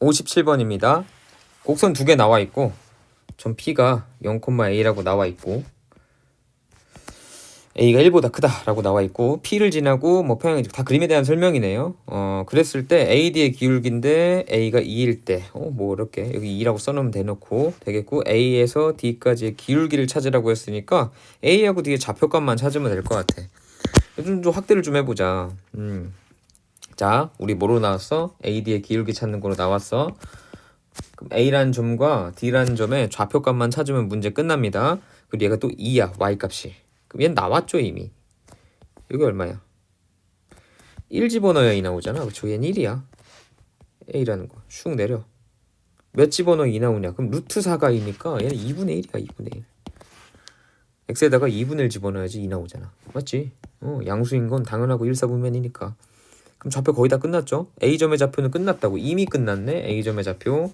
57번입니다. 곡선 두 개 나와 있고 전 P가 0,A라고 나와 있고 A가 1보다 크다라고 나와 있고 P를 지나고 뭐 평행 다 그림에 대한 설명이네요. 어 그랬을 때 AD의 기울기인데 A가 2일 때어뭐 이렇게 여기 2라고 써놓으면 대놓고 되겠고 A에서 D까지의 기울기를 찾으라고 했으니까 A하고 D의 좌표값만 찾으면 될 것 같아. 좀, 좀 확대를 좀 해보자. 음. 자, 우리 뭐로 나왔어? AD의 기울기 찾는 거로 나왔어. 그럼 A라는 점과 D라는 점의 좌표값만 찾으면 문제 끝납니다. 그리고 얘가 또 2야, Y 값이. 그럼 얘는 나왔죠, 이미. 여기 얼마야? 1 집어넣어야 2 나오잖아. 그쵸? 얘는 1이야. A라는 거. 슉 내려. 몇 집어넣어 2 나오냐? 그럼 루트 4가 2니까 얘는 2분의 1이야, 2분의 1. x에다가 2분의 1 집어넣어야지 2 나오잖아. 맞지? 어, 양수인 건 당연하고 일사분면이니까. 그럼 좌표 거의 다 끝났죠? A점의 좌표는 끝났다고. 이미 끝났네. A점의 좌표.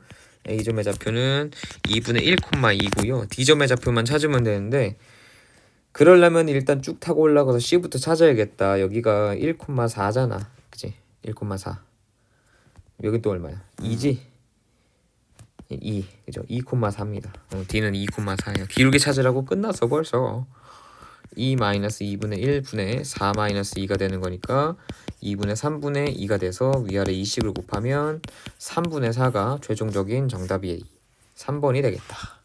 A점의 좌표는 2분의 1,2고요. D점의 좌표만 찾으면 되는데 그러려면 일단 쭉 타고 올라가서 C부터 찾아야겠다. 여기가 1,4잖아. 그치? 1,4. 여기 또 얼마야? 2지? 2. 그죠? 2,4입니다. 어, D는 2,4예요. 기울기 찾으라고 끝났어 벌써. 2 마이너스 2분의 1분의 4 마이너스 2가 되는 거니까 2분의 3분의 2가 돼서 위아래 2식을 곱하면 3분의 4가 최종적인 정답이 3번이 되겠다.